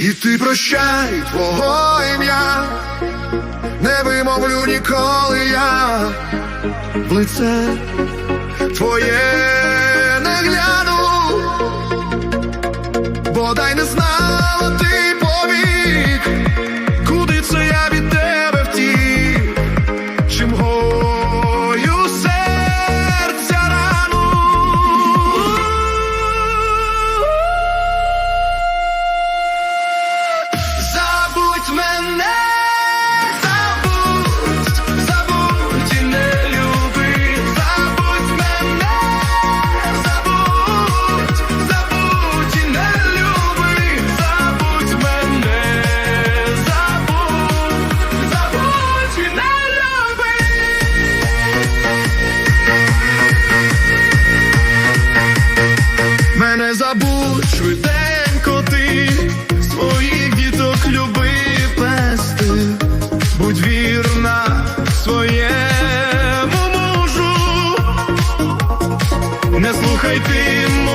І ти прощай твого ім'я, не вимовлю ніколи я в лице твоє не гляну, бодай не знала ти повік, не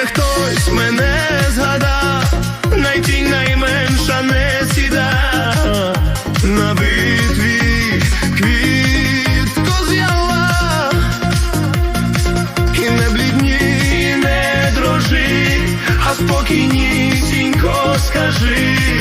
де хтось мене згадав, найтінь найменша не сіда, на битві квітку з'яла, і не блідні, не дрожи, а спокійнісінько скажи.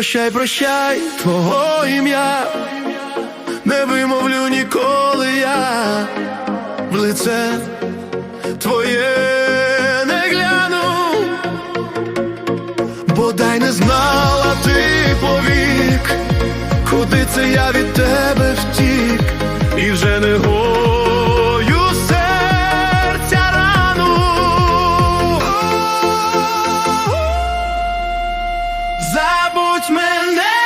Прощай, прощай, твого ім'я не вимовлю ніколи я в лице твоє не гляну, бодай не знала ти повік, куди це я від тебе втік, і вже не говорю. Забудь мене.